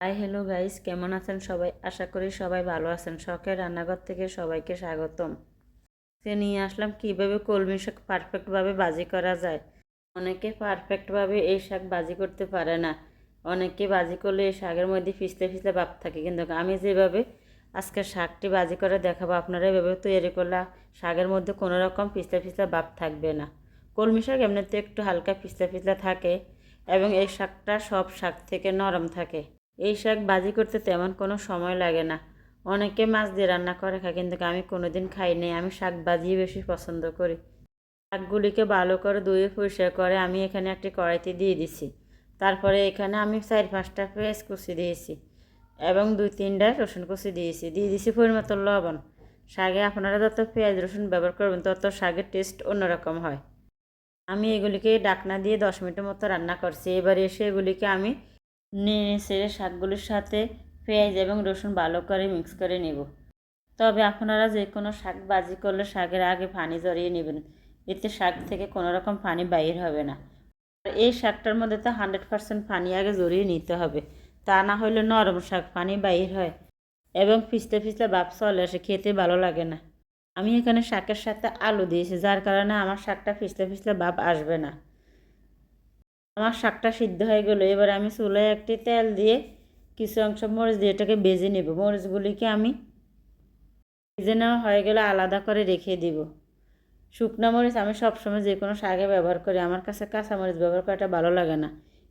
High, hello guys, কেমন আছেন সবাই? আশা করি সবাই ভালো আছেন। শখের রান্নাঘর থেকে সবাইকে স্বাগতম। সে নিয়ে আসলাম কীভাবে কলমি শাক পারফেক্টভাবে বাজি করা যায়। অনেকে পারফেক্টভাবে এই শাক বাজি করতে পারে না। অনেকে বাজি করলে এই শাকের মধ্যে ফিসতে ফিসতে ভাব থাকে। কিন্তু আমি যেভাবে আজকে শাকটি বাজি করে দেখাবো, আপনারা এভাবে তৈরি করলে শাকের মধ্যে কোনো রকম ফিসতে ফিসতে ভাব থাকবে না। কলমি শাক এমনিতে একটু হালকা ফিসতে ফিসতে থাকে এবং এই শাকটা সব শাক থেকে নরম থাকে। এই শাক বাজি করতে তেমন কোনো সময় লাগে না। অনেকে মাছ দিয়ে রান্না করে খায়, কিন্তু আমি কোনোদিন খাই নাই। আমি শাক বাজিয়ে বেশি পছন্দ করি। শাকগুলিকে ভালো করে ধুয়ে পরিষ্কার করে আমি এখানে একটি কড়াইতে দিয়ে দিছি। তারপরে এখানে আমি চার পাঁচটা পেঁয়াজ কুচি দিয়েছি এবং দুই তিনটা রসুন কুচি দিয়েছি। দিয়ে দিয়েছি পরিমতো লবণ। শাকে আপনারা যত পেঁয়াজ, রসুন ব্যবহার করবেন, তত শাকের টেস্ট অন্যরকম হয়। আমি এগুলিকে ডাকনা দিয়ে দশ মিনিটের মতো রান্না করছি। এবার এসে এগুলিকে আমি নিয়ে ছেড়ে শাকগুলির সাথে পেঁয়াজ এবং রসুন ভালো করে মিক্স করে নেব। তবে আপনারা যে কোনো শাক বাজি করলে শাকের আগে পানি জড়িয়ে নেবেন। এতে শাক থেকে কোনো রকম পানি বাইর হবে না। এই শাকটার মধ্যে তো হান্ড্রেড পারসেন্ট পানি আগে জড়িয়ে নিতে হবে। তা না হলে নরম শাক পানি বাইর হয় এবং ফিসতে ফিসতে বাপ চলে আসে, খেতে ভালো লাগে না। আমি এখানে শাকের সাথে আলু দিয়েছি, যার কারণে আমার শাকটা ফিসতে ফিসতে ভাব আসবে না। আমার শাকটা সিদ্ধ হয়ে গেলো। এবার আমি চুলায় একটি তেল দিয়ে কিছু অংশ মরিচ দিয়ে এটাকে বেজে নেব। মরিচগুলিকে আমি ভেজে নেওয়া হয়ে গেলে আলাদা করে রেখে দিব। শুকনো মরিচ আমি সবসময় যে কোনো শাকে ব্যবহার করি। আমার কাছে কাঁচা মরিচ ব্যবহার করাটা ভালো লাগে না।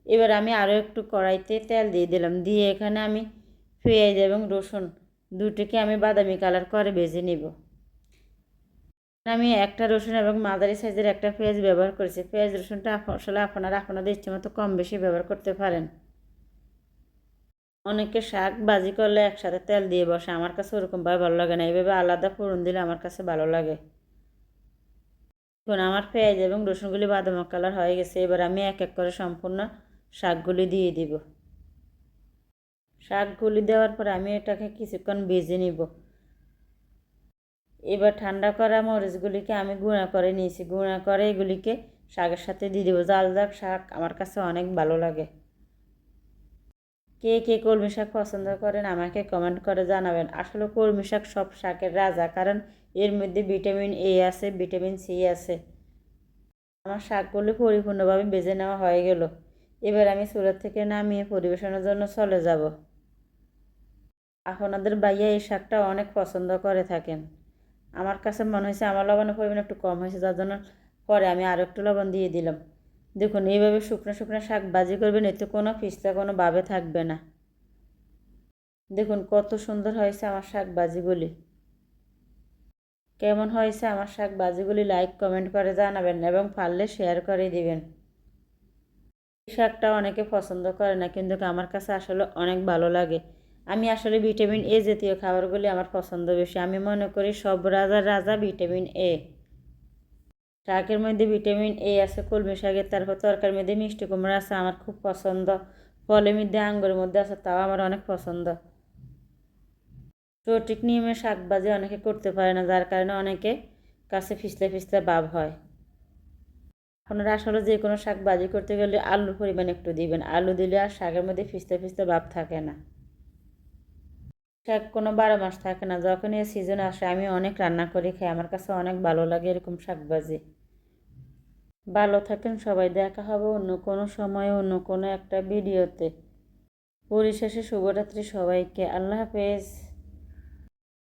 এবার আমি আরও একটু কড়াইতে তেল দিয়ে দিলাম। দিয়ে এখানে আমি পেঁয়াজ এবং রসুন দুটিকে আমি বাদামি কালার করে ভেজে নিব। আমি একটা রসুন এবং মাদারি সাইজের একটা পেঁয়াজ ব্যবহার করেছি। পেঁয়াজ রসুনটা আসলে আপনারা, আপনাদের ইচ্ছে মতো কম বেশি ব্যবহার করতে পারেন। অনেকে শাক বাজি করলে একসাথে তেল দিয়ে বসে। আমার কাছে ওরকমভাবে ভালো লাগে না। এইভাবে আলাদা ফোড়ন দিলে আমার কাছে ভালো লাগে। এখন আমার পেঁয়াজ এবং রসুনগুলি বাদাম কালার হয়ে গেছে। এবার আমি এক এক করে সম্পূর্ণ শাকগুলি দিয়ে দিব। শাকগুলি দেওয়ার পর আমি এটাকে কিছুক্ষণ ভেজে নিব। এবার ঠান্ডা করা মরিচগুলিকে আমি গুঁড়া করে নিয়েছি। গুঁড়া করে এগুলিকে শাকের সাথে দিয়ে দেবো। জাল জাক শাক আমার কাছে অনেক ভালো লাগে। কে কে কলমি শাক পছন্দ করেন আমাকে কমেন্ট করে জানাবেন। আসলে কলমি শাক সব শাকের রাজা, কারণ এর মধ্যে ভিটামিন এ আছে, ভিটামিন সি আছে। আমার শাকগুলি পরিপূর্ণভাবে বেজে নেওয়া হয়ে গেল। এবার আমি চুলার থেকে নামিয়ে পরিবেশনের জন্য চলে যাব। আপনাদের বাইয়া এই শাকটা অনেক পছন্দ করে থাকেন। আমার কাছে মনে হয়েছে আমার লবণের পরিমাণ একটু কম হয়েছে, যার জন্য পরে আমি আরও একটু লবণ দিয়ে দিলাম। দেখুন, এইভাবে শুকনো শুকনো শাক ভাজি করবেন, এতে কোনো পিস্তা কোনো ভাবে থাকবে না। দেখুন, কত সুন্দর হয়েছে আমার শাক ভাজিগুলি কেমন হয়েছে আমার শাক ভাজিগুলি লাইক কমেন্ট করে জানাবেন এবং পারলে শেয়ার করে দিবেন। এই শাকটা অনেকে পছন্দ করে না, কিন্তু আমার কাছে আসলে অনেক ভালো লাগে। আমি আসলে ভিটামিন এ জাতীয় খাবারগুলি আমার পছন্দ বেশি। আমি মনে করি সব রাজার রাজা ভিটামিন এ শাকের মধ্যে ভিটামিন এ আছে, কলমি শাকের, তারপর তরকারির মধ্যে মিষ্টি কুমড়া আছে, আমার খুব পছন্দ। ফলের মধ্যে আঙ্গুরের মধ্যে আছে, তাও আমার অনেক পছন্দ। সঠিক নিয়মে শাক ভাজি অনেকে করতে পারে না, যার কারণে অনেকে কাছে ফিসলে ফিসলে ভাব হয়। আপনারা আসলে যে কোনো শাক ভাজি করতে গেলে আলুর পরিমাণ একটু দিবেন। আলু দিলে আর শাকের মধ্যে ফিসতে ফিসতে ভাব থাকে না। শাক কোনো বারো মাস থাকে না। যখন এই সিজন আসে, আমি অনেক রান্না করে খাই। আমার কাছে অনেক ভালো লাগে এরকম শাকবাজি ভালো থাকেন সবাই। দেখা হবে অন্য কোনো সময়, অন্য কোনো একটা ভিডিওতে পরিশেষে শুভরাত্রি সবাইকে। আল্লাহ হাফেজ।